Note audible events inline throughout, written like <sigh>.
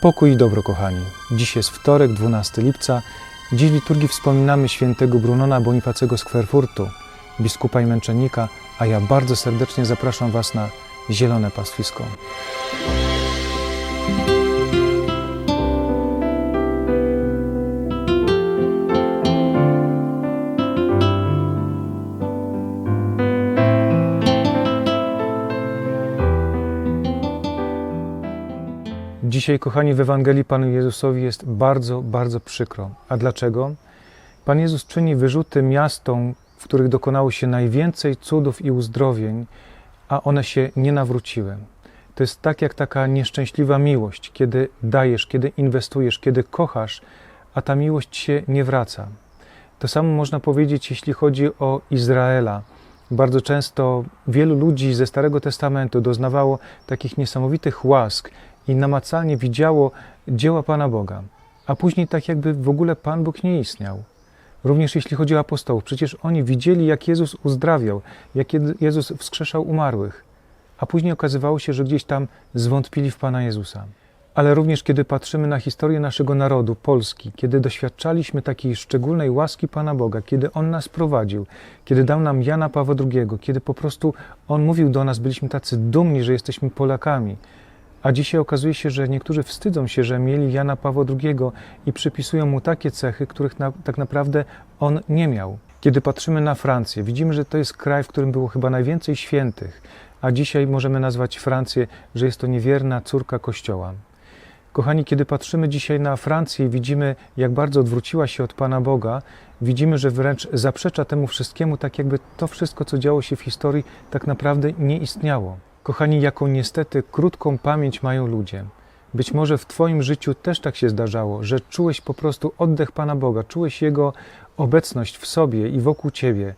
Pokój i dobro, kochani. Dziś jest wtorek, 12 lipca. Dziś liturgii wspominamy świętego Brunona Bonifacego z Kwerfurtu, biskupa i męczennika, a ja bardzo serdecznie zapraszam Was na zielone pastwisko. Dzisiaj, kochani, w Ewangelii Panu Jezusowi jest bardzo, bardzo przykro. A dlaczego? Pan Jezus czyni wyrzuty miastom, w których dokonało się najwięcej cudów i uzdrowień, a one się nie nawróciły. To jest tak jak taka nieszczęśliwa miłość, kiedy dajesz, kiedy inwestujesz, kiedy kochasz, a ta miłość się nie wraca. To samo można powiedzieć, jeśli chodzi o Izraela. Bardzo często wielu ludzi ze Starego Testamentu doznawało takich niesamowitych łask i namacalnie widziało dzieła Pana Boga, a później tak jakby w ogóle Pan Bóg nie istniał. Również jeśli chodzi o apostołów, przecież oni widzieli, jak Jezus uzdrawiał, jak Jezus wskrzeszał umarłych, a później okazywało się, że gdzieś tam zwątpili w Pana Jezusa. Ale również kiedy patrzymy na historię naszego narodu, Polski, kiedy doświadczaliśmy takiej szczególnej łaski Pana Boga, kiedy On nas prowadził, kiedy dał nam Jana Pawła II, kiedy po prostu On mówił do nas, byliśmy tacy dumni, że jesteśmy Polakami, a dzisiaj okazuje się, że niektórzy wstydzą się, że mieli Jana Pawła II i przypisują mu takie cechy, których na, tak naprawdę on nie miał. Kiedy patrzymy na Francję, widzimy, że to jest kraj, w którym było chyba najwięcej świętych, a dzisiaj możemy nazwać Francję, że jest to niewierna córka Kościoła. Kochani, kiedy patrzymy dzisiaj na Francję i widzimy, jak bardzo odwróciła się od Pana Boga, widzimy, że wręcz zaprzecza temu wszystkiemu, tak jakby to wszystko, co działo się w historii, tak naprawdę nie istniało. Kochani, jaką niestety krótką pamięć mają ludzie. Być może w Twoim życiu też tak się zdarzało, że czułeś po prostu oddech Pana Boga, czułeś Jego obecność w sobie i wokół Ciebie,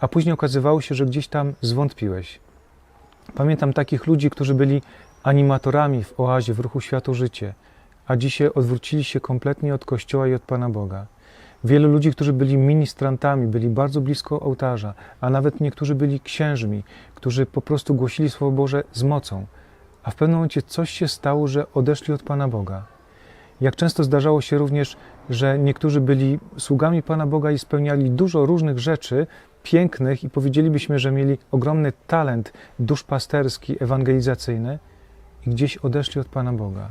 a później okazywało się, że gdzieś tam zwątpiłeś. Pamiętam takich ludzi, którzy byli animatorami w oazie, w ruchu Światu Życie, a dzisiaj odwrócili się kompletnie od Kościoła i od Pana Boga. Wielu ludzi, którzy byli ministrantami, byli bardzo blisko ołtarza, a nawet niektórzy byli księżmi, którzy po prostu głosili Słowo Boże z mocą, a w pewnym momencie coś się stało, że odeszli od Pana Boga. Jak często zdarzało się również, że niektórzy byli sługami Pana Boga i spełniali dużo różnych rzeczy pięknych i powiedzielibyśmy, że mieli ogromny talent duszpasterski, ewangelizacyjny i gdzieś odeszli od Pana Boga.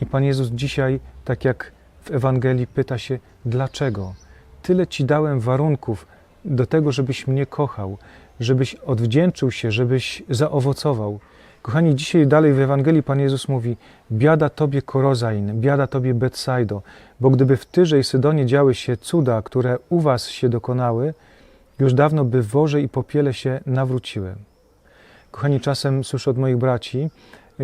I Pan Jezus dzisiaj, tak jak w Ewangelii pyta się, dlaczego? Tyle Ci dałem warunków do tego, żebyś mnie kochał, żebyś odwdzięczył się, żebyś zaowocował. Kochani, dzisiaj dalej w Ewangelii Pan Jezus mówi: Biada Tobie Korozain, biada Tobie Betsaido, bo gdyby w Tyrze i Sydonie działy się cuda, które u Was się dokonały, już dawno by worze i popiele się nawróciły. Kochani, czasem słyszę od moich braci,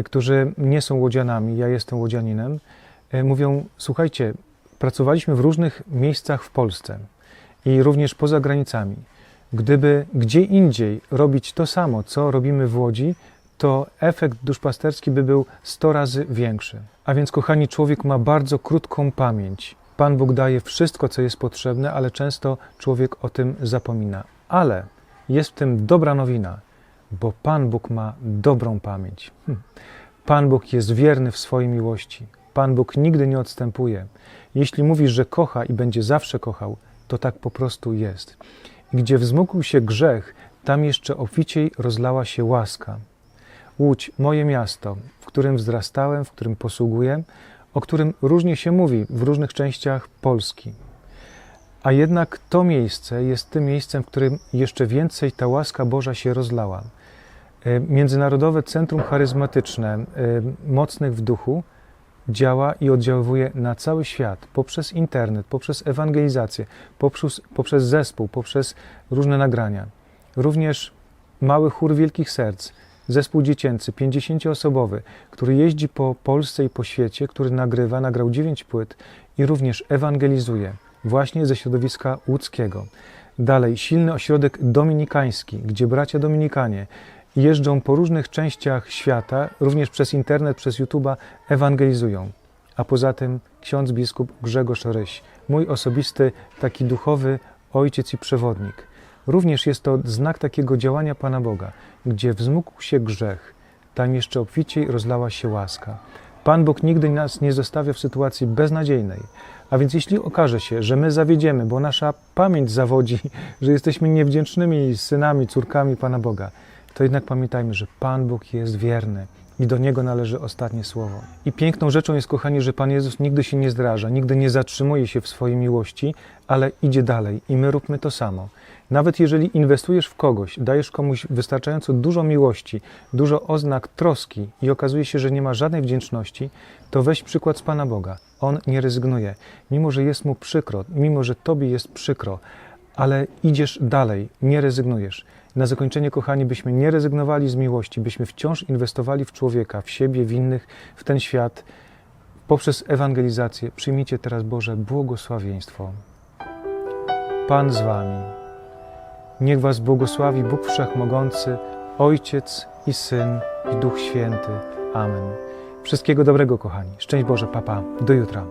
którzy nie są łodzianami, ja jestem łodzianinem, mówią: Słuchajcie, pracowaliśmy w różnych miejscach w Polsce i również poza granicami. Gdyby gdzie indziej robić to samo, co robimy w Łodzi, to efekt duszpasterski by był 100 razy większy. A więc, kochani, człowiek ma bardzo krótką pamięć. Pan Bóg daje wszystko, co jest potrzebne, ale często człowiek o tym zapomina. Ale jest w tym dobra nowina, bo Pan Bóg ma dobrą pamięć. Hm. Pan Bóg jest wierny w swojej miłości. Pan Bóg nigdy nie odstępuje. Jeśli mówisz, że kocha i będzie zawsze kochał, to tak po prostu jest. Gdzie wzmógł się grzech, tam jeszcze obficiej rozlała się łaska. Łódź, moje miasto, w którym wzrastałem, w którym posługuję, o którym różnie się mówi w różnych częściach Polski. A jednak to miejsce jest tym miejscem, w którym jeszcze więcej ta łaska Boża się rozlała. Międzynarodowe Centrum Charyzmatyczne Mocnych w Duchu działa i oddziaływuje na cały świat poprzez internet, poprzez ewangelizację, poprzez, poprzez zespół, poprzez różne nagrania. Również mały chór Wielkich Serc, zespół dziecięcy, 50-osobowy, który jeździ po Polsce i po świecie, który nagrywa, nagrał 9 płyt i również ewangelizuje właśnie ze środowiska łódzkiego. Dalej, silny ośrodek dominikański, gdzie bracia dominikanie jeżdżą po różnych częściach świata, również przez internet, przez YouTube'a, ewangelizują. A poza tym ksiądz biskup Grzegorz Ryś, mój osobisty, taki duchowy ojciec i przewodnik. Również jest to znak takiego działania Pana Boga, gdzie wzmógł się grzech, tam jeszcze obficiej rozlała się łaska. Pan Bóg nigdy nas nie zostawia w sytuacji beznadziejnej. A więc jeśli okaże się, że my zawiedziemy, bo nasza pamięć zawodzi, <laughs> że jesteśmy niewdzięcznymi synami, córkami Pana Boga, to jednak pamiętajmy, że Pan Bóg jest wierny i do Niego należy ostatnie słowo. I piękną rzeczą jest, kochani, że Pan Jezus nigdy się nie zdraża, nigdy nie zatrzymuje się w swojej miłości, ale idzie dalej i my róbmy to samo. Nawet jeżeli inwestujesz w kogoś, dajesz komuś wystarczająco dużo miłości, dużo oznak troski i okazuje się, że nie ma żadnej wdzięczności, to weź przykład z Pana Boga. On nie rezygnuje, mimo że jest mu przykro, mimo że Tobie jest przykro, ale idziesz dalej, nie rezygnujesz. Na zakończenie, kochani, byśmy nie rezygnowali z miłości, byśmy wciąż inwestowali w człowieka, w siebie, w innych, w ten świat. Poprzez ewangelizację przyjmijcie teraz Boże błogosławieństwo. Pan z Wami. Niech Was błogosławi Bóg Wszechmogący, Ojciec i Syn i Duch Święty. Amen. Wszystkiego dobrego, kochani. Szczęść Boże, papa. Do jutra.